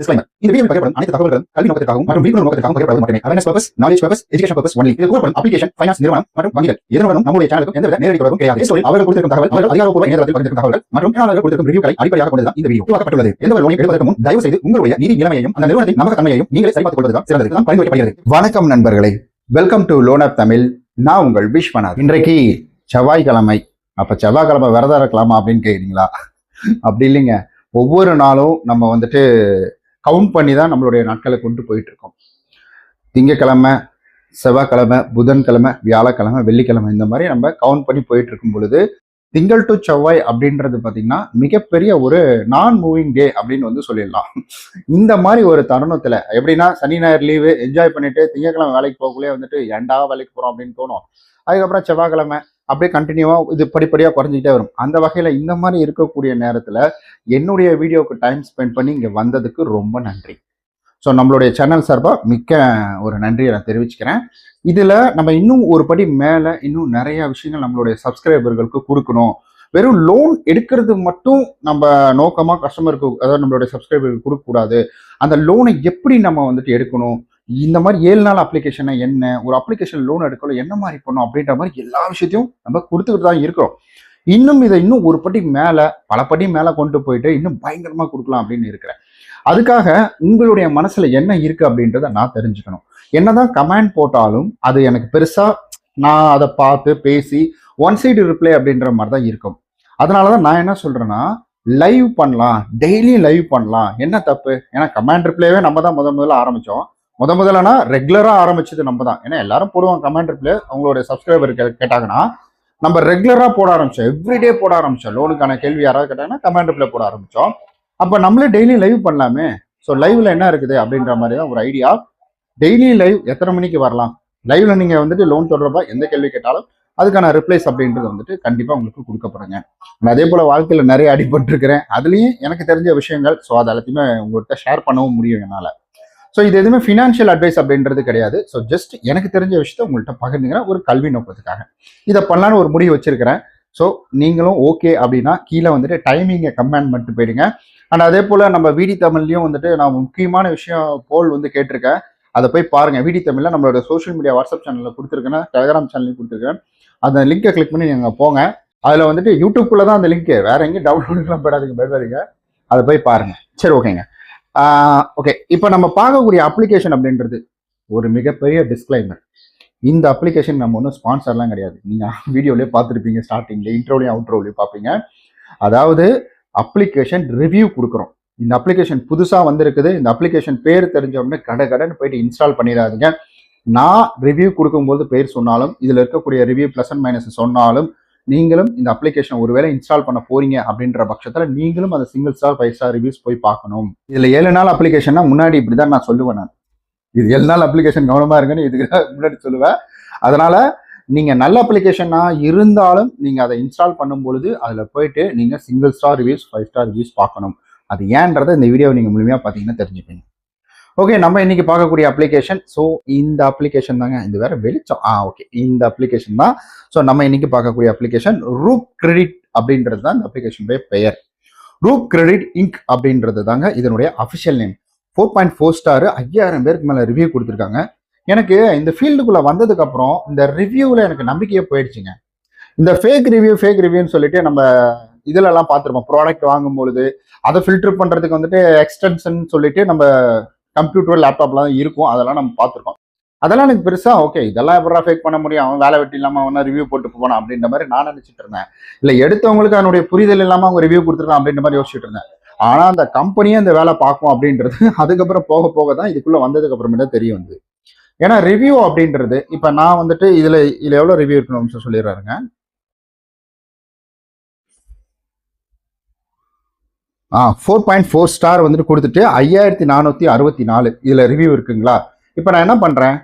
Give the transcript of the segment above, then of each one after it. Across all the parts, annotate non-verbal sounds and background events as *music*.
Disclaimer. இந்த வீடியோவில் பகிரப்படும் அனைத்து தகவல்களும் கல்வி நோக்கத்திற்காகவும் மற்றும் விழிப்புணர்வு நோக்கத்திற்காகவும் மட்டுமே. Awareness purpose knowledge purpose education purpose only இது கூறப்படும் அப்ளிகேஷன் ஃபைனான்ஸ் நிறுவனம் மற்றும் வங்கிகள். நம்முடைய எந்தவித நேரடி தொடர்பும் கிடையாது. அவர்கள் கொடுத்திருக்கும் தகவல் அவர்கள் அதிகாரப்பூர்வ இணையதளத்தில் பகிர்ந்திருக்கும் மற்றும் கொடுத்திருக்கும் ரிவ்யூக்களை அடிப்படையாக இந்த வீடியோ. உருவாக்கப்பட்டுள்ளது. எந்த லோனை எடுப்பதற்கு முன் தயவு செய்து உங்களுடைய நிதி நிலைமையையும் அந்த நிறுவனத்தின் நீங்களே சரிபார்த்துக் கொள்வதுதான் சிறந்தது தான் பரிந்துரைக்கப்படுகிறது வணக்கம் நண்பர்களே. Welcome to loan app Tamil நான் உங்கள் விஸ்வநாத் இன்றைக்கு செவ்வாய்க்கிழமை. அப்ப செவ்வாய்க்கிழமை விரதம் இருக்கலாமா அப்படின்னு கேக்குறீங்களா? அப்படி இல்லைங்க. ஒவ்வொரு நாளும் நம்ம வந்துட்டு கவுண்ட் பண்ணி தான் நம்மளுடைய நாட்களை கொண்டு போயிட்டு இருக்கோம் திங்கக்கிழமை செவ்வாய்க்கிழமை புதன்கிழமை வியாழக்கிழமை வெள்ளிக்கிழமை இந்த மாதிரி நம்ம கவுண்ட் பண்ணி போயிட்டு இருக்கும் பொழுது திங்கள் டு செவ்வாய் அப்படின்றது பார்த்தீங்கன்னா மிகப்பெரிய ஒரு நான் மூவிங் டே அப்படின்னு வந்து சொல்லிடலாம். இந்த மாதிரி ஒரு தருணத்தில் எப்படின்னா சனி ஞாயிறு லீவு என்ஜாய் பண்ணிட்டு திங்கக்கிழமை வேலைக்கு போகக்குள்ளே வந்துட்டு ஏன்டா வேலைக்கு போகிறோம் அப்படின்னு தோணும். அதுக்கப்புறம் செவ்வாய்க்கிழமை அப்படியே கண்டினியூவாக இது படிப்படியாக குறைஞ்சிக்கிட்டே வரும். அந்த வகையில் இந்த மாதிரி இருக்கக்கூடிய நேரத்தில் என்னுடைய வீடியோவுக்கு டைம் ஸ்பெண்ட் பண்ணி இங்கே வந்ததுக்கு ரொம்ப நன்றி. ஸோ நம்மளுடைய சேனல் சார்பாக மிக்க ஒரு நன்றியை நான் தெரிவிச்சுக்கிறேன். இதில் நம்ம இன்னும் ஒரு படி மேலே இன்னும் நிறைய விஷயங்கள் நம்மளுடைய சப்ஸ்கிரைபர்களுக்கு கொடுக்கணும். வெறும் லோன் எடுக்கிறது மட்டும் நம்ம நோக்கமாக கஸ்டமருக்கு அதாவது நம்மளுடைய சப்ஸ்கிரைபருக்கு கொடுக்கக்கூடாது. அந்த லோனை எப்படி நம்ம வந்துட்டு எடுக்கணும்? இந்த மாதிரி ஏழு நாள் அப்ளிகேஷனை என்ன ஒரு அப்ளிகேஷன் லோன் எடுக்கணும் என்ன மாதிரி பண்ணணும் அப்படின்ற மாதிரி எல்லா விஷயத்தையும் நம்ம கொடுத்துக்கிட்டு தான் இருக்கிறோம். இன்னும் இதை இன்னும் ஒரு படி மேலே பல படி மேலே கொண்டு போயிட்டு இன்னும் பயங்கரமாக கொடுக்கலாம் அப்படின்னு இருக்கிறேன். அதுக்காக உங்களுடைய மனசில் என்ன இருக்குது அப்படின்றத நான் தெரிஞ்சுக்கணும். என்னதான் கமெண்ட் போட்டாலும் அது எனக்கு பெருசாக நான் அதை பார்த்து பேசி ஒன் சைடு ரிப்ளை அப்படின்ற மாதிரி தான் இருக்கும். அதனால தான் நான் என்ன சொல்கிறேன்னா லைவ் பண்ணலாம். டெய்லியும் லைவ் பண்ணலாம். என்ன தப்பு? ஏன்னா கமெண்ட் ரிப்ளைவே நம்ம தான் முத முதல்ல ஆரம்பித்தோம் முத முதலனா ரெகுலராக ஆரம்பிச்சது நம்ம தான் ஏன்னா எல்லாரும் போடுவாங்க கமெண்ட் பிளே அவங்களோட சப்ஸ்கிரைபர் கேட்டாங்கன்னா நம்ம ரெகுலராக போட ஆரம்பிச்சோம். எவ்ரிடே போட ஆரம்பிச்சோம். லோனுக்கான கேள்வி யாராவது கேட்டாங்கன்னா கமெண்ட் ரிப்ளை போட ஆரம்பிச்சோம். அப்போ நம்மளே டெய்லி லைவ் பண்ணலாமே? ஸோ லைவ்ல என்ன இருக்குது அப்படின்ற மாதிரி தான் ஒரு ஐடியா டெய்லி லைவ் எத்தனை மணிக்கு வரலாம்? லைவ்ல நீங்க வந்துட்டு லோன் தொடர்பா எந்த கேள்வி கேட்டாலும் அதுக்கான ரிப்ளைஸ் அப்படின்றது வந்துட்டு கண்டிப்பா உங்களுக்கு கொடுக்கப்படுங்க. நான் அதே போல வாழ்க்கையில நிறைய அடிபட்டிருக்கிறேன். அதுலயும் எனக்கு தெரிஞ்ச விஷயங்கள் ஸோ அது எல்லாத்தையுமே உங்கள்கிட்ட ஷேர் பண்ணவும் முடியும் என்னால. ஸோ இது எதுவுமே ஃபினான்ஷியல் அட்வைஸ் அப்படின்றது கிடையாது. ஸோ ஜஸ்ட் எனக்கு தெரிஞ்ச விஷயத்த உங்கள்கிட்ட பகிர்ந்துக்கிறேன். ஒரு கல்வி நோக்கத்துக்காக. இதை பண்ணலான்னு ஒரு முடிவு வச்சிருக்கிறேன். ஸோ நீங்களும் ஓகே அப்படின்னா கீழே வந்துட்டு டைமிங்கை கமெண்ட் பண்ணிட்டு போயிடுங்க. அண்ட் அதே போல் நம்ம விடி தமிழ்லையும் வந்துட்டு நான் முக்கியமான விஷயம் போல் வந்து கேட்டிருக்கேன். அதை போய் பாருங்கள் விடி தமிழில் நம்மளோட சோஷியல் மீடியா வாட்ஸ்அப் சேனலில் கொடுத்துருக்கேன். டெலிகிராம் சேனல்லையும் கொடுத்துருக்கேன். அந்த லிங்கை கிளிக் பண்ணி நீங்கள் போங்க. அதில் வந்துட்டு யூடியூப்குள்ளே தான் அந்த லிங்க் வேற எங்கேயும் டவுன்லோடுக்கெல்லாம் போயிடாதீங்க பயப்படாதீங்க. அதை போய் பாருங்கள் சரி ஓகேங்க ஓகே இப்போ நம்ம பார்க்கக்கூடிய அப்ளிகேஷன் அப்படின்றது ஒரு மிகப்பெரிய டிஸ்க்ளைமர் இந்த அப்ளிகேஷன் நம்ம ஒன்றும் ஸ்பான்சர்லாம் கிடையாது. நீங்கள் வீடியோலேயே பார்த்துருப்பீங்க ஸ்டார்டிங்லேயே இன்ட்ரோலையும் அவுட்ரோலையும் பார்ப்பீங்க. அதாவது அப்ளிகேஷன் ரிவ்யூ கொடுக்குறோம். இந்த அப்ளிகேஷன் புதுசாக வந்திருக்குது. இந்த அப்ளிகேஷன் பேர் தெரிஞ்ச உடனே கடை கடைன்னு போயிட்டு இன்ஸ்டால் பண்ணிடாதீங்க. நான் ரிவ்யூ கொடுக்கும்போது பேர் சொன்னாலும் இதில் இருக்கக்கூடிய ரிவ்யூ ப்ளஸ் அண்ட் மைனஸ் சொன்னாலும் நீங்களும் இந்த அப்ளிகேஷன் ஒருவேளை இன்ஸ்டால் பண்ண போறீங்க அப்படின்ற பட்சத்தில் நீங்களும் அந்த single star five star reviews போய் பார்க்கணும். இதில் ஏழு நாள் அப்ளிகேஷன்னா முன்னாடி இப்படி தான் நான் சொல்லுவேன் நான். இது ஏழு நாள் அப்ளிகேஷன் கவனமாக இருக்குன்னு இதுக்கு தான் *laughs* முன்னாடி சொல்லுவேன். அதனால நீங்கள் நல்ல அப்ளிகேஷனா இருந்தாலும் நீங்கள் அதை இன்ஸ்டால் பண்ணும் பொழுது அதில் போயிட்டு நீங்கள் single star reviews five star reviews பார்க்கணும். அது ஏன்றதை இந்த வீடியோவை நீங்கள் முழுமையாக பார்த்தீங்கன்னா தெரிஞ்சுப்பீங்க. ஓகே நம்ம இன்னைக்கு பார்க்கக்கூடிய அப்ளிகேஷன் ஸோ இந்த அப்ளிகேஷன் தாங்க. இது வேற வெளிச்சம். ஆ ஓகே இந்த அப்ளிகேஷன் தான். ஸோ நம்ம இன்னைக்கு பார்க்கக்கூடிய அப்ளிகேஷன் ரூப் கிரெடிட் அப்படின்றது தான் இந்த அப்ளிகேஷனுடைய பெயர். ரூப் கிரெடிட் இங்க் அப்படின்றது தாங்க இதனுடைய official name four point four star ஐயாயிரம் பேருக்கு மேலே ரிவ்யூ கொடுத்துருக்காங்க. எனக்கு இந்த ஃபீல்டுக்குள்ளே வந்ததுக்கப்புறம் இந்த ரிவ்யூவில் எனக்கு நம்பிக்கையே போயிடுச்சுங்க. இந்த ஃபேக் ரிவ்யூ ஃபேக் ரிவ்யூன்னு சொல்லிட்டு நம்ம இதிலெல்லாம் பார்த்துருப்போம். ப்ராடக்ட் வாங்கும் பொழுது அதை ஃபில்டர் பண்ணுறதுக்கு வந்துட்டு எக்ஸ்டென்ஷன் சொல்லிட்டு நம்ம கம்ப்யூட்டர் லேப்டாப்லாம் இருக்கும். அதெல்லாம் நம்ம பார்த்துருக்கோம். அதெல்லாம் எனக்கு பெருசா ஓகே இதெல்லாம் எப்படா ஃபேக் பண்ண முடியும்? அவன் வேலை வெட்டி இல்லாம அவனா ரிவ்யூ போட்டு போவான்? அப்படின்ற மாதிரி நான் நினைச்சிட்டு இருந்தேன். இல்ல எடுத்தவங்களுக்கு அதனுடைய புரிதல் இல்லாம அவங்க ரிவ்யூ கொடுத்துருக்கான் அப்படின்ற மாதிரி யோசிச்சுட்டு இருந்தேன். ஆனா அந்த கம்பெனியே இந்த வேலை பார்க்கும் அப்படின்றது *laughs* அதுக்கப்புறம் போக போக தான் இதுக்குள்ள வந்ததுக்கு அப்புறமேட்டா தெரிய வந்து ஏன்னா ரிவ்யூ அப்படின்றது இப்ப நான் வந்துட்டு இதுல இதுல எவ்வளவு ரிவ்யூ இருக்கணும் சொல்லிடுறாருங்க. ஆ ஃபோர் பாயிண்ட் ஃபோர் ஸ்டார் வந்துட்டு கொடுத்துட்டு ஐயாயிரத்தி நானூற்றி அறுபத்தி நாலு இதில் ரிவ்யூ இருக்குங்களா? இப்போ நான் என்ன பண்ணுறேன்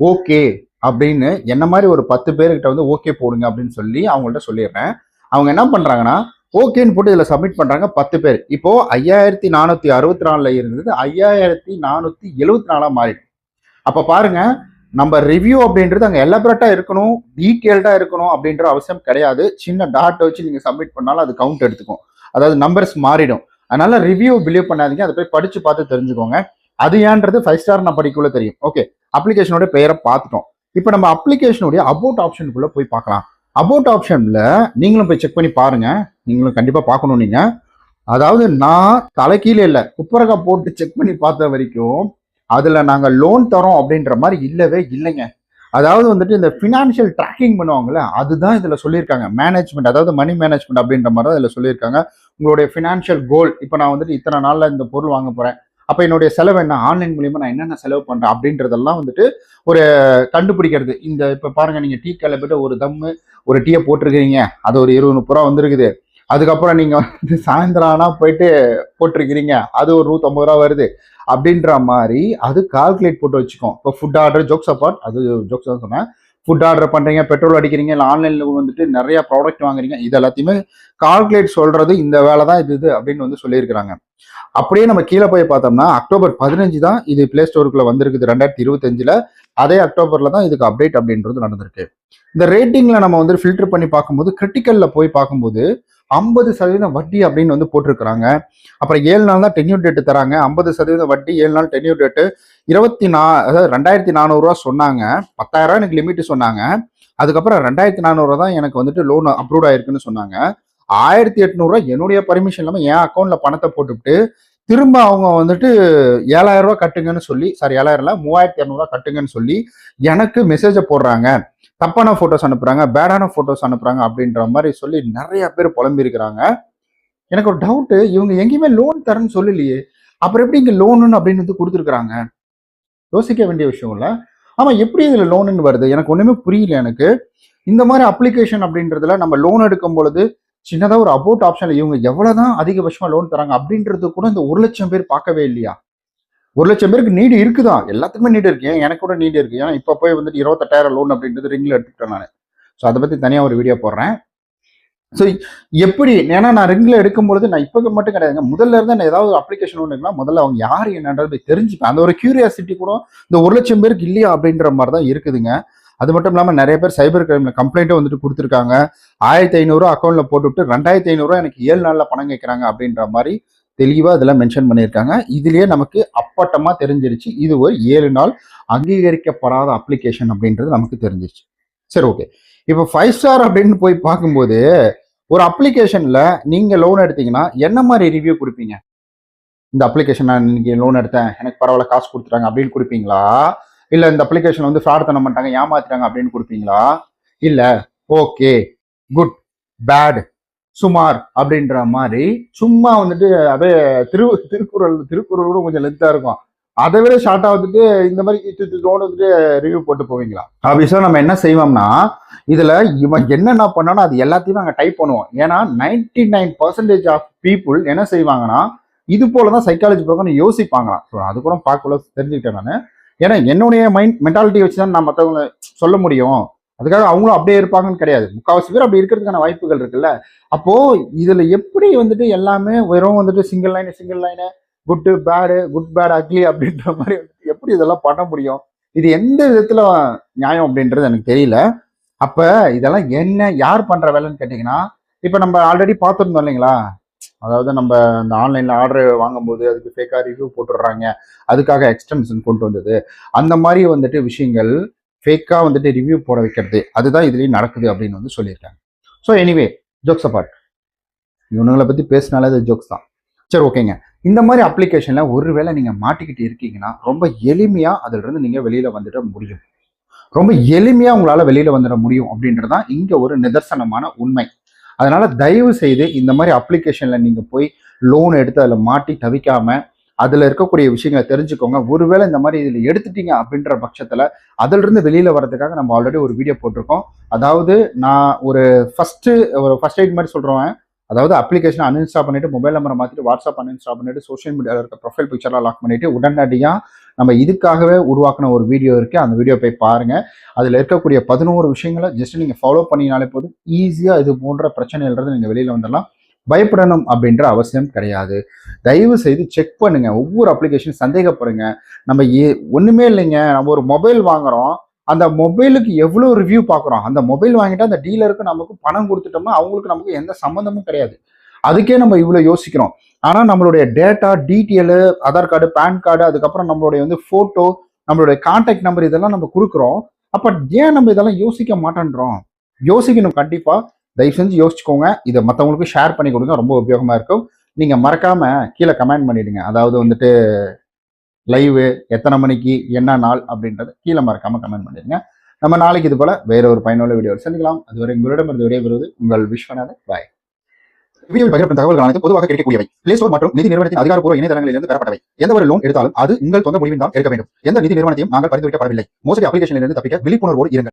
ஓகே அப்படின்னு என்ன மாதிரி ஒரு பத்து பேர்கிட்ட வந்து ஓகே போடுங்க அப்படின்னு சொல்லி அவங்கள்ட்ட சொல்லிடுறேன். அவங்க என்ன பண்ணுறாங்கன்னா ஓகேன்னு போட்டு இதில் சப்மிட் பண்ணுறாங்க பத்து பேர். இப்போது ஐயாயிரத்தி நானூற்றி அறுபத்தி நாலில் இருந்தது ஐயாயிரத்தி நானூற்றி எழுபத்தி நாலாக மாறிடும் அப்போ பாருங்க நம்ம ரிவ்யூ அப்படின்றது அங்கே எலபரேட்டாக இருக்கணும் டீட்டெயில்டாக இருக்கணும் அப்படின்ற அவசியம் கிடையாது. சின்ன டாட்டை வச்சு நீங்கள் சப்மிட் பண்ணாலும் அது கவுண்ட் எடுத்துக்கும். அதாவது நம்பர்ஸ் மாறிடும். அதனால ரிவ்யூ பிலீவ் பண்ணாதீங்க. அதை போய் படிச்சு பார்த்து தெரிஞ்சுக்கோங்க. அது ஏன்றது ஃபைவ் ஸ்டார் நான் படிக்கக்குள்ள தெரியும். ஓகே அப்ளிகேஷனோட பெயரை பார்த்துட்டோம். இப்போ நம்ம அப்ளிகேஷனுடைய அபவுட் ஆப்ஷனுக்குள்ள போய் பார்க்கலாம். அபவுட் ஆப்ஷன்ல நீங்களும் போய் செக் பண்ணி பாருங்க. நீங்களும் கண்டிப்பாக பார்க்கணும் நீங்க. அதாவது நான் தலைக்கீழே இல்லை. குப்பரகா போட்டு செக் பண்ணி பார்த்த வரைக்கும் அதில் நாங்கள் லோன் தரோம் அப்படின்ற மாதிரி இல்லவே இல்லைங்க. அதாவது வந்துட்டு இந்த ஃபினான்ஷியல் ட்ராக்கிங் பண்ணுவாங்கல்ல அதுதான் இதில் சொல்லியிருக்காங்க. மேனேஜ்மெண்ட் அதாவது மணி மேனேஜ்மெண்ட் அப்படின்ற மாதிரி தான் இதில் சொல்லியிருக்காங்க. உங்களுடைய ஃபினான்ஷியல் கோல் இப்போ நான் வந்துட்டு இத்தனை நாளில் இந்த பொருள் வாங்க போகிறேன் அப்போ என்னுடைய செலவு என்ன? ஆன்லைன் மூலியமாக நான் என்னென்ன செலவு பண்ணுறேன் அப்படின்றதெல்லாம் வந்துட்டு ஒரு கண்டுபிடிக்கிறது. இந்த இப்போ பாருங்கள் நீங்கள் டீ கடையில் போயிட்டு ஒரு தம்மு ஒரு டீயை போட்டிருக்கிறீங்க. அது ஒரு இருபது முப்பது ரூபா வந்திருக்குது. அதுக்கப்புறம் நீங்கள் வந்து சாயந்தரம் ஆனால் போயிட்டு போட்டிருக்கிறீங்க. அது ஒரு நூற்றம்பது ரூபா வருது. அப்படின்ற மாதிரி அது கால்குலேட் போட்டு வச்சுக்கோம். இப்போ ஃபுட் ஆர்டர் ஜோக்ஸ் அப்பார்ட் அது ஜோக்ஸ் தான் சொன்னேன். ஃபுட் ஆர்டர் பண்ணுறீங்க பெட்ரோல் அடிக்கிறீங்க இல்லை ஆன்லைனில் வந்துட்டு நிறைய ப்ராடக்ட் வாங்குறீங்க இது எல்லாத்தையுமே கால்குலேட் சொல்கிறது இந்த வேலை தான் இது இது அப்படின்னு வந்து சொல்லியிருக்கிறாங்க. அப்படியே நம்ம கீழே போய் பார்த்தோம்னா அக்டோபர் பதினஞ்சு தான் இது பிளே ஸ்டோருக்குள்ள வந்திருக்குது ரெண்டாயிரத்தி இருபத்தஞ்சில். அதே அக்டோபரில் தான் இதுக்கு அப்டேட் அப்படின்றது நடந்திருக்கு. இந்த ரேட்டிங்கில் நம்ம வந்து ஃபில்டர் பண்ணி பார்க்கும்போது கிரிட்டிக்கலில் போய் பார்க்கும்போது ஐம்பது சதவீதம் வட்டி அப்படின்னு வந்து போட்டிருக்கிறாங்க. அப்புறம் ஏழு நாள் தான் டென்யூர் டேட்டு தராங்க. ஐம்பது சதவீதம் வட்டி ஏழு நாள் டென்யூர் டேட்டு இருபத்தி நா அதாவது ரெண்டாயிரத்தி நானூறுரூவா சொன்னாங்க. பத்தாயிரரூவா எனக்கு லிமிட்டு சொன்னாங்க. அதுக்கப்புறம் ரெண்டாயிரத்தி நானூறுரூவா தான் எனக்கு வந்துட்டு லோன் அப்ரூவ் ஆயிருக்குன்னு சொன்னாங்க. ஆயிரத்தி எட்நூறுரூவா என்னுடைய பர்மிஷன் இல்லாமல் என் அக்கௌண்ட்ல பணத்தை போட்டுவிட்டு திரும்ப அவங்க வந்துட்டு ஏழாயிரம் ரூபா கட்டுங்கன்னு சொல்லி சாரி ஏழாயிரம் இல்லை மூவாயிரத்தி இரநூறுவா கட்டுங்கன்னு சொல்லி எனக்கு மெசேஜை போடுறாங்க. தப்பான ஃபோட்டோஸ் அனுப்புகிறாங்க பேடான ஃபோட்டோஸ் அனுப்புகிறாங்க அப்படின்ற மாதிரி சொல்லி நிறைய பேர் புலம்பியிருக்கிறாங்க எனக்கு ஒரு டவுட்டு இவங்க எங்கேயுமே லோன் தரேன்னு சொல்லலையே. அப்புறம் எப்படி இங்கே லோனுன்னு அப்படின்னு வந்து கொடுத்துருக்குறாங்க? யோசிக்க வேண்டிய விஷயம் இல்லை. ஆமாம் எப்படி இதில் லோனுன்னு வருது? எனக்கு ஒன்றுமே புரியல எனக்கு. இந்த மாதிரி அப்ளிகேஷன் அப்படின்றதுல நம்ம லோன் எடுக்கும் பொழுது சின்னதாக ஒரு அபோட் ஆப்ஷனில் இவங்க எவ்வளவுதான் அதிகபட்சமாக லோன் தராங்க அப்படின்றது கூட இந்த ஒரு லட்சம் பேர் பார்க்கவே இல்லையா? ஒரு லட்சம் பேருக்கு நீடு இருக்குதா? எல்லாத்துக்குமே நீடு இருக்கு. ஏன்? எனக்கு கூட நீடு இருக்கு. ஏன்னா இப்போ போய் வந்துட்டு இருபத்தெட்டாயிரம் லோன் அப்படின்றது ரிங்கில் எடுத்துக்கிட்டேன் நான். ஸோ அதை பற்றி தனியாக ஒரு வீடியோ போடுறேன். ஸோ எப்படி? ஏன்னா நான் ரிங்கில் எடுக்கும் பொழுது நான் இப்போ மட்டும் கிடையாதுங்க. முதல்ல இருந்து நான் ஏதாவது அப்ளிகேஷன் ஒன்றுங்களா முதல்ல அவங்க யார் என்னன்றது போய் தெரிஞ்சுப்பேன். அந்த ஒரு கியூரியாசிட்டி கூட இந்த ஒரு லட்சம் பேருக்கு இல்லையா அப்படின்ற மாதிரி தான் இருக்குதுங்க. அது மட்டும் இல்லாமல் நிறைய பேர் சைபர் கிரைமில் கம்ப்ளைண்ட்டும் வந்துட்டு கொடுத்துருக்காங்க. ஆயிரத்தி ஐநூறுரூவா அக்கௌண்ட்டில் போட்டுவிட்டு ரெண்டாயிரத்தி ஐநூறுரூவா எனக்கு ஏழு நாளில் பணம் கேட்குறாங்க அப்படின்ற மாதிரி தெளிவாக இதெல்லாம் மென்ஷன் பண்ணியிருக்காங்க. இதுலேயே நமக்கு அப்பட்டமாக தெரிஞ்சிருச்சு. இது ஒரு ஏழு நாள் அங்கீகரிக்கப்படாத அப்ளிகேஷன் அப்படின்றது நமக்கு தெரிஞ்சிருச்சு. சரி ஓகே இப்போ ஃபைவ் ஸ்டார் அப்படின்னு போய் பார்க்கும்போது ஒரு அப்ளிகேஷனில் நீங்கள் லோன் எடுத்தீங்கன்னா என்ன மாதிரி ரிவ்யூ கொடுப்பீங்க? இந்த அப்ளிகேஷன் நான் இன்னைக்கு லோன் எடுத்தேன் எனக்கு பரவாயில்ல காசு கொடுத்துட்டாங்க அப்படின்னு கொடுப்பீங்களா? இல்லை இந்த அப்ளிகேஷன் வந்து ஃப்ராட் பண்ண மாட்டாங்க ஏமாத்துறாங்க அப்படின்னு கொடுப்பீங்களா? இல்லை. ஓகே. குட். பேட். சுமார் அப்படின்ற மாதிரி சும்மா வந்துட்டு அதே திரு திருக்குறள் திருக்குறள் கூட கொஞ்சம் லென்த்தாக இருக்கும். அதை விட ஷார்ட்டாக வந்துட்டு இந்த மாதிரி லோன் வந்துட்டு ரிவ்யூ போட்டு போவீங்களா? ஆப்வியஸாக நம்ம என்ன செய்வோம்னா இதில் இவன் என்னென்ன பண்ணாலும் அது எல்லாத்தையும் நாங்கள் டைப் பண்ணுவோம். ஏன்னா ninety nine percentage of people என்ன செய்வாங்கன்னா இது போலதான் சைக்காலஜி பக்கம் யோசிப்பாங்களாம். ஸோ அது கூட பார்க்கல தெரிஞ்சுக்கிட்டேன் நான். ஏன்னா என்னுடைய மைண்ட் மென்டாலிட்டி வச்சு தான் நான் மற்றவங்களை சொல்ல முடியும். அதுக்காக அவங்களும் அப்படியே இருப்பாங்கன்னு கிடையாது. முக்கால்வாசி பேர் அப்படி இருக்கிறதுக்கான வாய்ப்புகள் இருக்குல்ல. அப்போ இதுல எப்படி வந்துட்டு எல்லாமே வெறும் வந்துட்டு single line single line good bad good bad ugly அப்படின்ற மாதிரி வந்துட்டு எப்படி இதெல்லாம் பண்ண முடியும்? இது எந்த விதத்துல நியாயம் அப்படின்றது எனக்கு தெரியல. அப்ப இதெல்லாம் என்ன யார் பண்ற வேலைன்னு கேட்டீங்கன்னா இப்ப நம்ம ஆல்ரெடி பார்த்துருந்தோம் இல்லைங்களா? அதாவது நம்ம இந்த ஆன்லைனில் ஆர்டர் வாங்கும்போது அதுக்கு ஃபேக்காக ரிவ்யூ போட்டுடுறாங்க. அதுக்காக எக்ஸ்டென்ஷன் கொண்டு வந்தது. அந்த மாதிரி வந்துட்டு விஷயங்கள் ஃபேக்காக வந்துட்டு ரிவ்யூ போட வைக்கிறது. அதுதான் இதுலேயும் நடக்குது அப்படின்னு வந்து சொல்லியிருக்காங்க. ஸோ எனிவே ஜோக்ஸ் அப்பார்ட் இவனுங்களை பற்றி பேசினாலே அது ஜோக்ஸ் தான். சரி ஓகேங்க இந்த மாதிரி அப்ளிகேஷனில் ஒருவேளை நீங்கள் மாட்டிக்கிட்டு இருக்கீங்கன்னா ரொம்ப எளிமையாக அதிலிருந்து இருந்து வெளியில் வந்துட முடியும். ரொம்ப எளிமையாக உங்களால் வெளியில் வந்துட முடியும் அப்படின்றது தான் இங்கே ஒரு நிதர்சனமான உண்மை. அதனால தயவு செய்து இந்த மாதிரி அப்ளிகேஷன்ல நீங்க போய் லோன் எடுத்து அதில் மாட்டி தவிக்காம அதில் இருக்கக்கூடிய விஷயங்களை தெரிஞ்சுக்கோங்க. ஒருவேளை இந்த மாதிரி இதில் எடுத்துட்டீங்க அப்படின்ற பட்சத்தில் அதிலிருந்து வெளியில் வரதுக்காக நம்ம ஆல்ரெடி ஒரு வீடியோ போட்டிருக்கோம். அதாவது நான் ஒரு ஃபஸ்ட்டு ஒரு ஃபர்ஸ்ட் எய்ட் மாதிரி சொல்கிறேன் அதாவது அப்ளிகேஷன் அன்இன்ஸ்டால் பண்ணிட்டு மொபைல் நம்பரை மாற்றிட்டு வாட்ஸ்அப் அன்இன்ஸ்டால் பண்ணிட்டு சோஷியல் மீடியாவில் இருக்க ப்ரொஃபைல் பிக்சர்லாம் லாக் பண்ணிட்டு உடனடியாக நம்ம இதுக்காகவே உருவாக்கின ஒரு வீடியோ இருக்கு. அந்த வீடியோ போய் பாருங்க. அதில் இருக்கக்கூடிய பதினோரு விஷயங்களை ஜஸ்ட் நீங்கள் ஃபாலோ பண்ணினாலே போதும். ஈஸியாக இது போன்ற பிரச்சனையிலிருந்து நீங்கள் வெளியில் வந்துடலாம். பயப்படணும் அப்படின்ற அவசியம் கிடையாது. தயவு செய்து செக் பண்ணுங்க. ஒவ்வொரு அப்ளிகேஷன் சந்தேகப்படுங்க. நம்ம ஏ ஒண்ணுமே இல்லைங்க. நம்ம ஒரு மொபைல் வாங்குறோம். அந்த மொபைலுக்கு எவ்வளோ ரிவ்யூ பார்க்குறோம் அந்த மொபைல் வாங்கிட்டு அந்த டீலருக்கு நமக்கு பணம் கொடுத்துட்டோம்னா அவங்களுக்கு நமக்கு எந்த சம்மந்தமும் கிடையாது. அதுக்கே நம்ம இவ்வளோ யோசிக்கிறோம். ஆனால் நம்மளுடைய data detail Aadhaar card PAN card அதுக்கப்புறம் நம்மளுடைய வந்து ஃபோட்டோ நம்மளுடைய கான்டாக்ட் நம்பர் இதெல்லாம் நம்ம கொடுக்குறோம். அப்போ ஏன் நம்ம இதெல்லாம் யோசிக்க மாட்டேன்றோம்? யோசிக்கணும் கண்டிப்பாக தயவு செஞ்சு யோசிச்சுக்கோங்க. இதை மற்றவங்களுக்கு ஷேர் பண்ணி கொடுங்க. ரொம்ப உபயோகமாக இருக்கும். நீங்கள் மறக்காமல் கீழே கமெண்ட் பண்ணிடுங்க. அதாவது வந்துட்டு லைவு எத்தனை மணிக்கு என்ன நாள் அப்படின்றத கீழே மறக்காம கமெண்ட் பண்ணிடுங்க. நம்ம நாளைக்கு இது போல வேற ஒரு பயனுள்ள வீடியோ சந்திக்கலாம். அதுவரை உங்களிடமிருந்து விடைபெறுவது உங்கள் விஸ்வநாதன். பாய் வீடியோவில் பகிரப்படும் தகவல்கள் அனைத்து பொதுவாக கிடைக்கக்கூடியவை. பிளே ஸ்டோர் மற்றும் நிதி நிறுவனத்தின் அதிகாரப்பூர்வ இணையதளங்களிலிருந்து பெறப்பட்டவை. எந்த ஒரு லோன் எடுத்தாலும் அது உங்கள் சொந்த முடிவின் தான் எடுக்க வேண்டும். எந்த நிதி நிறுவனத்தையும் நாங்கள் பரிந்துரைக்கப்படவில்லை. மோசடி அப்ளிகேஷனிலிருந்து தப்பிக்க விழிப்புணர்வோடு இருங்கள்.